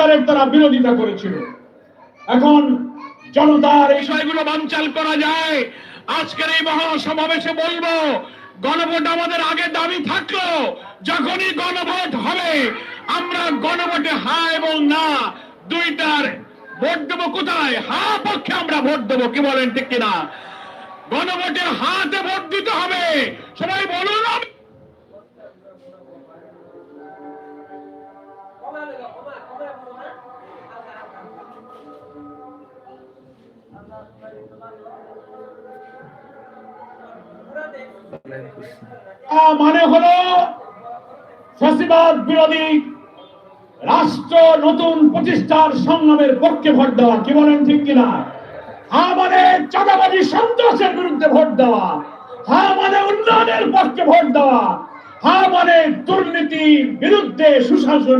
সংস্কারের তারা বিরোধিতা করেছিল। এখন জনতার বিষয়গুলো বানচাল করা যায়। আজকের এই মহাসমাবেশে বলব, গণভোট আমাদের আগে দাবি থাকল, যখনই গণভোট হবে, আমরা গণভোটে হা এবং না, দুইটার ভোট দেবো কোথায়? হা পক্ষে আমরা ভোট দেবো, কি বলেন ঠিক কিনা? গণভোটে হাতে ভোট দিতে হবে। সবাই বলুন আমি মানে হলো ফ্যাসিবাদ বিরোধী রাষ্ট্র নতুন প্রতিষ্ঠার সংগ্রামের পক্ষে ভোট দেওয়া, কি বলেন ঠিক কিনা? হা মানে চাঁদাবাজি সন্ত্রাসের বিরুদ্ধে ভোট দেওয়া, হা মানে উন্নয়নের পক্ষে ভোট দেওয়া, হা মানে দুর্নীতি বিরুদ্ধে সুশাসন